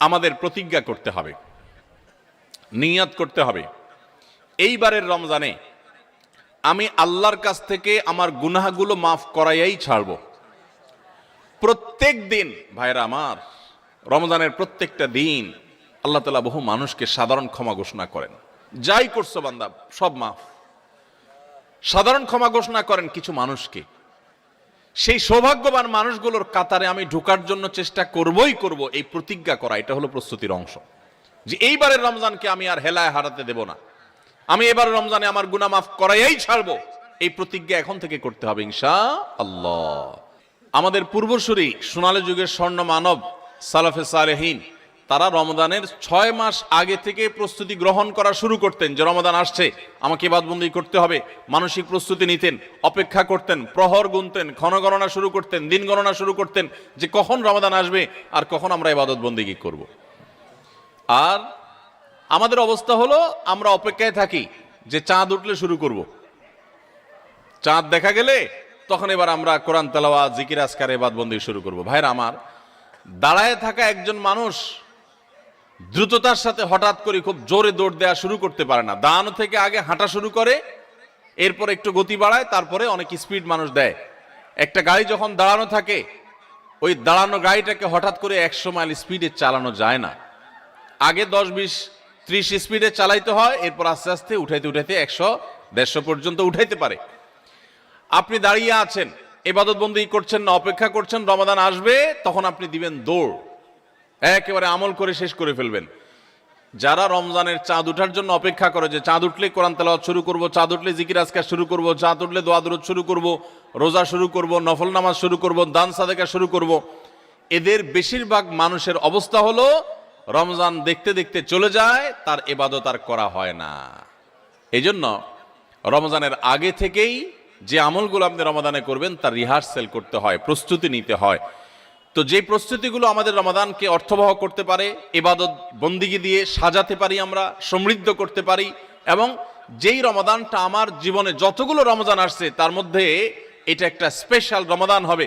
আমাদের প্রতিজ্ঞা করতে হবে। নিয়াত করতে হবে। এইবারের রমজানে আমি আল্লাহর কাছ থেকে আমার গুনাহগুলো মাফ করাইয়াই ছাড়ব। প্রত্যেক দিন ভাইরা আমার, রমজানের প্রত্যেকটা দিন আল্লাহ তালা বহু মানুষকে সাধারণ ক্ষমা ঘোষণা করেন। যাই করছ বান্দা, সব মাফ। সাধারণ ক্ষমা ঘোষণা করেন কিছু মানুষকে। সেই সৌভাগ্যবান মানুষগুলোর কাতারে আমি ঢোকার জন্য চেষ্টা করবই করব এই প্রতিজ্ঞা করা, এটা হলো প্রস্তুতির অংশ। যে এইবারের রমজানকে আমি আর হেলায় হারাতে দেব না। আমি এবার রমজানে আমার গুনা মাফ ছাড়বো। এই প্রতিজ্ঞা এখন থেকে করতে হবে ইনশা আল্লাহ আমাদের পূর্বসূরি সোনালী যুগের স্বর্ণ মানব সালাফে সালেহীন তারা রমদানের ছয় মাস আগে থেকে প্রস্তুতি গ্রহণ করা শুরু করতেন। যে রমদান আসছে, আমাকে বাদবন্দি করতে হবে, মানসিক প্রস্তুতি নিতেন, অপেক্ষা করতেন, প্রহর গুনতেন ক্ষণ গণনা শুরু করতেন, দিন গণনা শুরু করতেন যে কখন রমাদান আসবে আর কখন আমরা ইবাদত বন্দিগি করব। আর আমাদের অবস্থা হলো, আমরা অপেক্ষায় থাকি যে চাঁদ উঠলে শুরু করব। চাঁদ দেখা গেলে তখন এবার আমরা কোরআন তালাওয়া জিকির আসকার এবাদবন্দি শুরু করব। ভাইরা আমার, দাঁড়ায় থাকা একজন মানুষ দ্রুততার সাথে হঠাৎ করে খুব জোরে দৌড় দেওয়া শুরু করতে পারে না। দাঁড়ানো থেকে আগে হাঁটা শুরু করে, এরপর একটু গতি বাড়ায়, তারপরে অনেক স্পিড মানুষ দেয়। একটা গাড়ি যখন দাঁড়ানো থাকে, ওই দাঁড়ানো গাড়িটাকে হঠাৎ করে একশো মাইল স্পিডে চালানো যায় না। আগে দশ বিশ ত্রিশ স্পিডে চালাইতে হয়, এরপর আস্তে আস্তে উঠাইতে উঠাইতে একশো, দেড়শো পর্যন্ত উঠাইতে পারে। আপনি দাঁড়িয়ে আছেন এবাদত বন্দি করছেন না, অপেক্ষা করছেন, রমাদান আসবে, তখন আপনি দিবেন দৌড়। একেবারে আমল করে শেষ করে ফেলবেন। যারা রমজানের চাঁদ উঠার জন্য অপেক্ষা করে যে চাঁদ উঠলে কোরআন তেলাওয়াত শুরু করব, চাঁদ উঠলে জিকির আজকার শুরু করব, চাঁদ উঠলে দোয়া দরুদ শুরু করব, রোজা শুরু করব, নফল নামাজ শুরু করব, দান সাদেকা শুরু করব, এদের বেশিরভাগ মানুষের অবস্থা হলো রমজান দেখতে দেখতে চলে যায়, তার এবাদত আর করা হয় না। এই জন্য রমজানের আগে থেকেই যে আমলগুলো আপনি রমাদানে করবেন, তার রিহার্সেল করতে হয়, প্রস্তুতি নিতে হয়। তো যে প্রস্তুতিগুলো আমাদের রমাদানকে অর্থবহ করতে পারে, এবাদত বন্দিগি দিয়ে সাজাতে পারি আমরা, সমৃদ্ধ করতে পারি, এবং যেই রমাদানটা আমার জীবনে যতগুলো রমজান আসছে, তার মধ্যে এটা একটা স্পেশাল রমাদান হবে।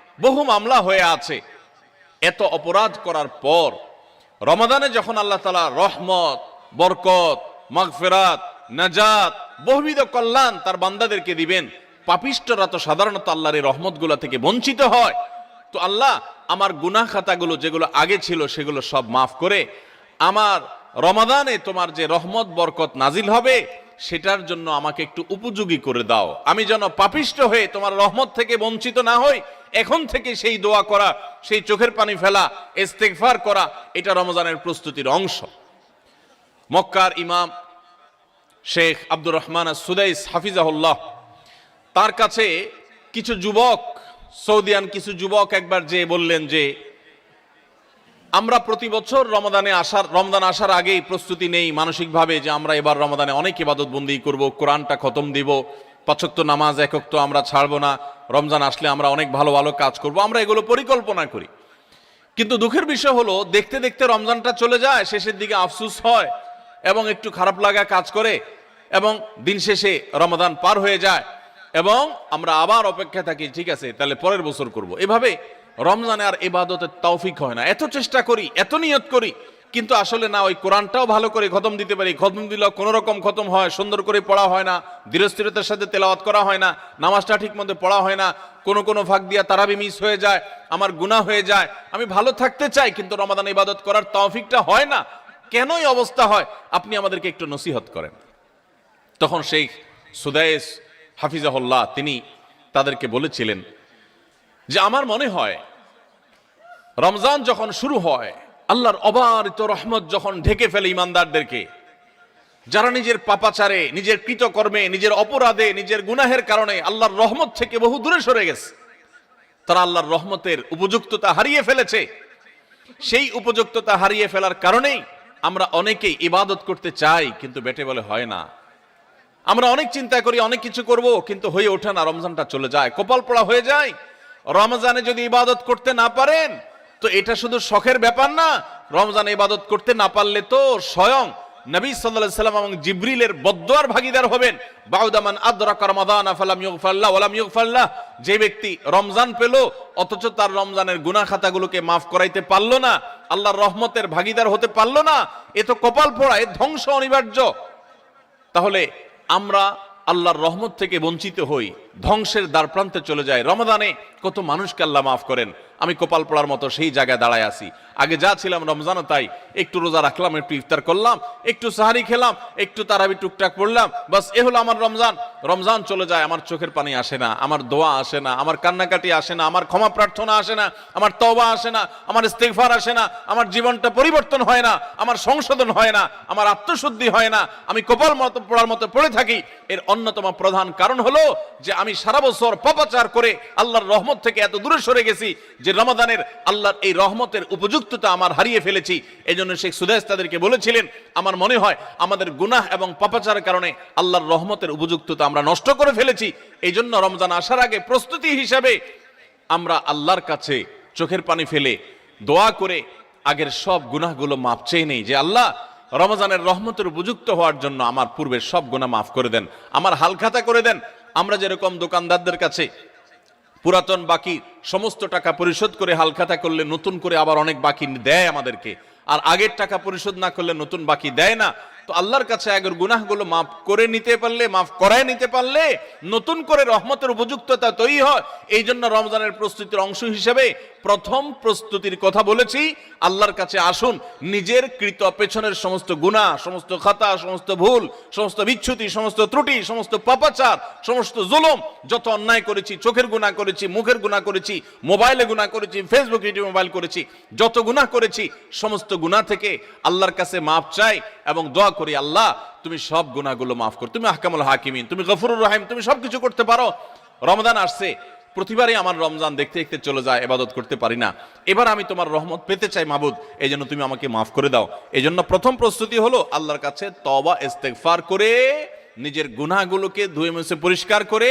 বহু মামলা হয়ে আছে। এত অপরাধ করার পর রমাদানে যখন আল্লাহ তালা রহমত, বরকত, মাগফেরাত, নাজাত, বহুবিধ কল্যাণ তার বান্দাদেরকে দিবেন পাপিষ্টরা তো সাধারণত আল্লাহর এই রহমতগুলো থেকে বঞ্চিত হয়। তো আল্লাহ আমার গুনাহ খাতাগুলো যেগুলো আগে ছিল সেগুলো সব মাফ করে, আমার রমাদানে তোমার যে রহমত, বরকত নাজিল হবে সেটার জন্য আমাকে একটু উপযোগী করে দাও। আমি যেন পাপিষ্ট হয়ে তোমার রহমত থেকে বঞ্চিত না হই, এখন থেকে সেই দোয়া করা, সেই চোখের পানি ফেলা, ইস্তেগফার করা, এটা রমজানের প্রস্তুতির অংশ। মক্কার ইমাম শেখ আব্দুর রহমান সুদাইস হাফিজাহুল্লাহ, তার কাছে কিছু যুবক, সৌদিয়ান কিছু যুবক একবার যে বললেন যে আমরা প্রতি বছর রমদানে আসার রমদান আসার আগেই প্রস্তুতি নেই মানসিকভাবে যে আমরা এবার রমদানে অনেক ইবাদত বন্দি করব, কোরআনটা খতম দিব, পাচক্ত নামাজ একক তো আমরা ছাড়বো না, রমজান আসলে আমরা অনেক ভালো ভালো কাজ করব, আমরা এগুলো পরিকল্পনা করি। কিন্তু দুঃখের বিষয় হলো, দেখতে দেখতে রমজানটা চলে যায়, শেষের দিকে আফসুস হয় এবং একটু খারাপ লাগা কাজ করে এবং দিন শেষে রমাদান পার হয়ে যায় এবং আমরা আবার অপেক্ষা থাকি, ঠিক আছে, তাহলে পরের বছর করব। এভাবে রমজানে আর এবাদতের তৌফিক হয় না। এত চেষ্টা করি, এত নিয়ত করি, কিন্তু আসলে না, ওই কোরআনটাও ভালো করে খতম দিতে পারি। খতম দিলেও কোনো রকম খতম হয়, সুন্দর করে পড়া হয় না, ধীরস্থিরতার সাথে তেলাওয়াত করা হয় না, নামাজটা ঠিক মতো পড়া হয় না, কোনো কোনো ভাগ দিয়া তারাবি মিস হয়ে যায়, আমার গুনাহ হয়ে যায়। আমি ভালো থাকতে চাই, কিন্তু রমাদান ইবাদত করার তৌফিকটা হয় না। কেনই অবস্থা হয়? আপনি আমাদেরকে একটু নসিহত করেন। তখন শেখ সুদায়েস হাফিজাহুল্লাহ, তিনি তাদেরকে বলেছিলেন যে, আমার মনে হয় রমজান যখন শুরু হয়, আল্লাহর অবারিত রহমত যখন ঢেকে ফেলে ইমানদারদেরকে, যারা নিজের পাপাচারে, নিজের কৃতকর্মে, নিজের অপরাধে, নিজের গুনাহের কারণে আল্লাহর রহমত থেকে বহু দূরে সরে গেছে, তারা আল্লাহর রহমতের উপযুক্ততা হারিয়ে ফেলেছে। সেই উপযুক্ততা হারিয়ে ফেলার কারণেই আমরা অনেকেই ইবাদত করতে চাই, কিন্তু বেটে বলে হয় না। আমরা অনেক চিন্তা করি, অনেক কিছু করব, কিন্তু হয়ে ওঠে না, রমজানটা চলে যায়, কপাল পড়া হয়ে যায়। রমজানে যদি ইবাদত করতে না পারেন তো এটা শুধু শখের ব্যাপার না, রমজানে ইবাদত করতে না পারলে তো স্বয়ং নবী সাল্লাল্লাহু সাল্লাম এবং জিবরিলের বদদুয়ার ভাগীদার হবেন। বাউদামান আদরাকা রমাদান ফালাম ইউগফাল্লাহ ওয়ালাম ইউগফাল্লাহ যে ব্যক্তি রমজান পেল, অথচ তার রমজানের গুনাহ খাতাগুলোকে মাফ করাইতে পারল না, আল্লাহর রহমতের ভাগীদার হতে পারল না, এ তো কপাল পোড়া, এ ধ্বংস অনিবার্য। তাহলে আমরা আল্লাহর রহমত থেকে বঞ্চিত হই, ধ্বংসের দ্বার প্রান্তে চলে যায় রমাদানে কত মানুষকে আল্লাহ মাফ করেন। আমি কপাল পড়ার মতো সেই জায়গায় দাঁড়ায় আছি। আগে যা ছিলাম রমজানও তাই। একটু রোজা রাখলাম, একটু ইফতার করলাম, একটু সাহারি খেলাম, একটু তারাবি টুকটাক পড়লাম, বাস এ হলো আমার রমজান। রমজান চলে যায়, আমার চোখের পানি আসে না, আমার দোয়া আসে না, আমার কান্নাকাটি আসে না, আমার ক্ষমা প্রার্থনা আসে না, আমার তবা আসে না, আমার ইস্তেগফার আসে না, আমার জীবনটা পরিবর্তন হয় না, আমার সংশোধন হয় না, আমার আত্মশুদ্ধি হয় না, আমি কপাল মতো, পড়ার মতো পড়ে থাকি। এর অন্যতম প্রধান কারণ হলো যে আমি সারা বছর পাপাচার করে আল্লাহর রহমত থেকে এত দূরে সরে গেছি যে রমাদানের আল্লাহর এই রহমতের উপযুক্ততা আমার হারিয়ে ফেলেছি। এই জন্য শেখ সুদেশ তাদেরকে বলেছিলেন, আমার মনে হয় আমাদের গুনাহ এবং পাপাচারের কারণে আল্লাহর রহমতের উপযুক্ততা আমরা নষ্ট করে ফেলেছি। এই জন্য রমজান আসার আগে প্রস্তুতি হিসাবে আমরা আল্লাহর কাছে চোখের পানি ফেলে দোয়া করে আগের সব গুনাহগুলো মাপ চেয়ে নেই যে, আল্লাহ, রমজানের রহমতের উপযুক্ত হওয়ার জন্য আমার পূর্বের সব গুনাহ মাফ করে দেন। আমার হালখাতা করে দেন। আমরা যেরকম দোকানদারদের কাছে পুরাতন বাকি সমস্ত টাকা পরিশোধ করে হালখাতা করলে নতুন করে আবার অনেক বাকি দেয় আমাদেরকে। আর আগের টাকা পরিশোধ না করলে নতুন বাকি দেয় না। তো আল্লাহর কাছে আগের গুনাহগুলো মাফ করে নিতে পারলে, মাফ করায় নিতে পারলে, নতুন করে রহমতের উপযুক্ততা তৈরি হয়। এই জন্য রমজানের প্রস্তুতির অংশ হিসেবে প্রথম প্রস্তুতির কথা বলেছি, আল্লাহর কাছে আসুন, নিজের কৃত পেছনের সমস্ত গুনাহ, সমস্ত খাতা, সমস্ত ভুল, সমস্ত বিচ্ছুতি, সমস্ত ত্রুটি, সমস্ত পাপাচার, সমস্ত জুলুম, যত অন্যায় করেছি, চোখের গুনাহ করেছি, মুখের গুনাহ করেছি, মোবাইলে গুনাহ করেছি ফেসবুক ইউটিউব মোবাইল করেছি, যত গুনাহ করেছি, সমস্ত গুনাহ থেকে আল্লাহর কাছে মাপ চাই এবং দোয়া করি, আল্লাহ, তুমি সব গুনাহগুলো মাফ কর। তুমি আহকামুল হাকিমিন, তুমি গফুরুর রহিম, তুমি সবকিছু করতে পারো। রমজান আসছে প্রতিবারই আমার রমজান দেখতে দেখতে চলে যায় এবাদত করতে পারি না। এবার আমি তোমার রহমত পেতে চাই মাবুদ এই জন্য তুমি আমাকে মাফ করে দাও। এই জন্য প্রথম প্রস্তুতি হলো আল্লাহর কাছে তবা ইস্তেগফার করে, নিজের গুনাহগুলোকে ধুয়ে মুছে পরিষ্কার করে,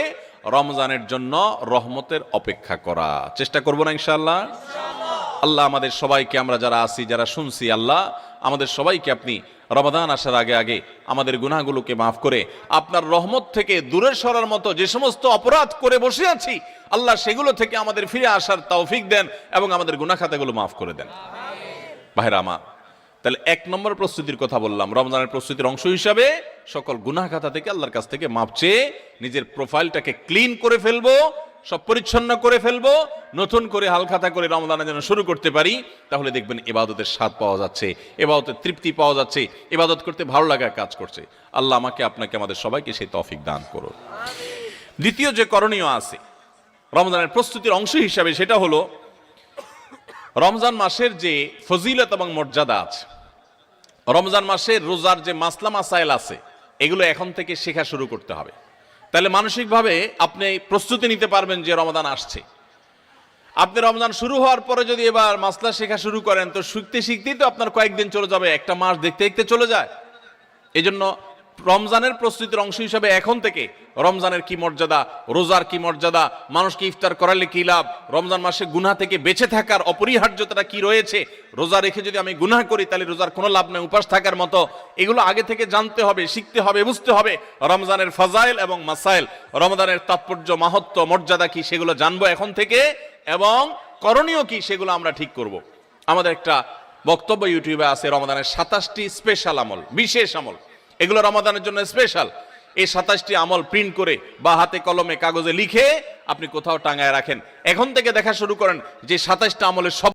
রমজানের জন্য রহমতের অপেক্ষা করা। চেষ্টা করব না ইনশাল্লাহ আল্লাহ আমাদের সবাইকে, আমরা যারা আছি, যারা শুনছি, আল্লাহ আমাদের সবাইকে আপনি রমাদান আসার আগে আগে আমাদের গুনাহগুলোকে মাফ করে, আপনার রহমত থেকে দূরে সরার মতো যে সমস্ত অপরাধ করে বসে আছি, আল্লাহ সেগুলো থেকে আমাদের ফিরে আসার তৌফিক দেন এবং আমাদের গুনাহ খাতাগুলো মাফ করে দেন। ভাইরা আমার, তাহলে এক নম্বর প্রস্তুতির কথা বললাম রমজানের প্রস্তুতির অংশ হিসাবে সকল গুনাহ খাতা থেকে আল্লাহর কাছ থেকে মাপ চেয়ে নিজের প্রোফাইলটাকে ক্লিন করে ফেলব সব পরিচ্ছন্ন করে ফেলব, নতুন করে হালখাতা করে রমজানের যেন শুরু করতে পারি, তাহলে দেখবেন এবাদতের স্বাদ পাওয়া যাচ্ছে এবাদতের তৃপ্তি পাওয়া যাচ্ছে এবাদত করতে ভালো লাগার কাজ করছে। আল্লাহ আমাকে, আপনাকে, আমাদের সবাইকে সেই তফিক দান করুন। দ্বিতীয় যে করণীয় আছে, রমজানের প্রস্তুতির অংশ হিসাবে সেটা হলো, রমজান মাসের যে ফজিলত এবং মর্যাদা আছে, রমজান মাসের রোজার যে মাসলা মাসাইল আছে, এগুলো এখন থেকে শেখা শুরু করতে হবে। তাহলে মানসিকভাবে আপনি প্রস্তুতি নিতে পারবেন যে রমাদান আসছে। আপনি রমজান শুরু হওয়ার পরে যদি এবার মাসলা শেখা শুরু করেন, তো শিখতে শিখতেই তো আপনার কয়েকদিন চলে যাবে, একটা মাস দেখতে দেখতে চলে যায়। এজন্য জন্য রমজানের প্রস্তুতির অংশ হিসাবে এখন থেকে রমজানের কি মর্যাদা, রোজার কি মর্যাদা, মানুষকে ইফতার করালে কি লাভ, রমজান মাসে গুনাহ থেকে বেঁচে থাকার অপরিহার্যতাটা কি রয়েছে, রোজা রেখে যদি আমি গুনাহ করি তাহলে রোজার কোনো লাভ নেই, উপাস থাকার মতো। এগুলো আগে থেকে জানতে হবে, শিখতে হবে, বুঝতে হবে। রমজানের ফাজাইল এবং মাসাইল, রমজানের তাৎপর্য, মাহাত্ম, মর্যাদা কি সেগুলো জানব এখন থেকে এবং করণীয় কি সেগুলো আমরা ঠিক করব। আমাদের একটা বক্তব্য ইউটিউবে আছে, রমজানের সাতাশটি স্পেশাল আমল, বিশেষ আমল। এগুলো রমাদানের জন্য স্পেশাল এই সাতাশটি আমল প্রিন্ট করে বা হাতে কলমে কাগজে লিখে আপনি কোথাও টাঙায় রাখেন। এখন থেকে দেখা শুরু করেন যে সাতাশটা আমলের সব